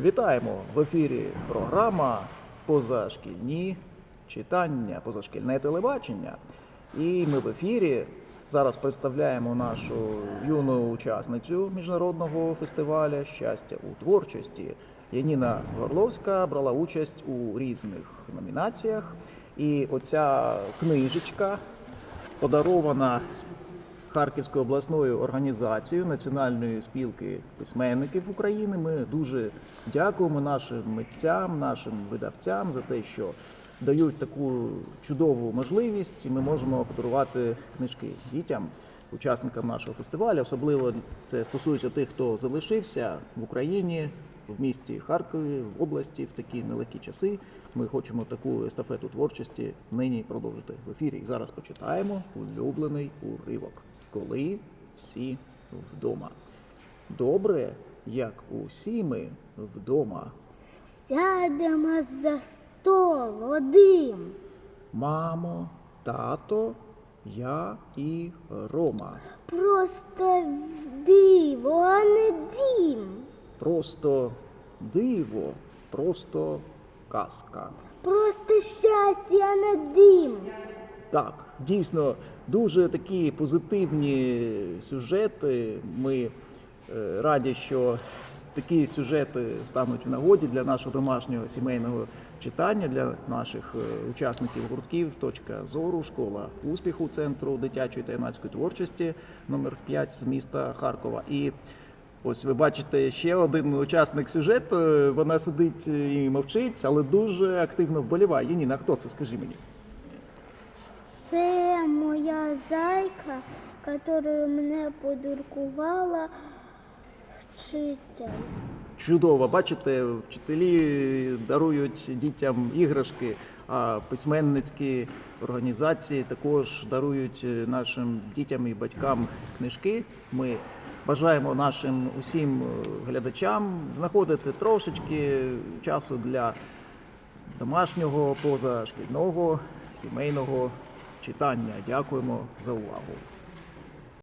Вітаємо в ефірі програма Позашкільні читання, позашкільне телебачення. І ми в ефірі зараз представляємо нашу юну учасницю міжнародного фестивалю Щастя у творчості. Яніна Горловська брала участь у різних номінаціях. І оця книжечка подарована Харківською обласною організацією Національної спілки письменників України. Ми дуже дякуємо нашим митцям, нашим видавцям за те, що дають таку чудову можливість, і ми можемо подарувати книжки дітям, учасникам нашого фестивалю. Особливо це стосується тих, хто залишився в Україні, в місті Харкові, в області в такі нелегкі часи. Ми хочемо таку естафету творчості нині продовжити в ефірі. І зараз почитаємо улюблений уривок, коли всі вдома. Добре, як усі ми вдома. Сядемо за стол один. Мамо, тато, я і Рома. Просто диво, а не дім. Просто диво, просто казка. Просто щастя, а не дим. Так, дійсно, дуже такі позитивні сюжети. Ми е, раді, що такі сюжети стануть в нагоді для нашого домашнього сімейного читання, для наших е, учасників гуртків Точка зору, школа успіху центру дитячої та юнацької творчості номер 5 з міста Харкова. І Ось ви бачите ще один учасник сюжету. Вона сидить і мовчить, але дуже активно вболіває. Ніна, хто це? Скажи мені. Це моя зайка, яку мене подарувала вчитель. Чудово, бачите, вчителі дарують дітям іграшки, а письменницькі організації також дарують е, нашим дітям і батькам книжки. Ми бажаємо нашим усім е, глядачам знаходити трошечки часу для домашнього, позашкільного, сімейного читання. Дякуємо за увагу.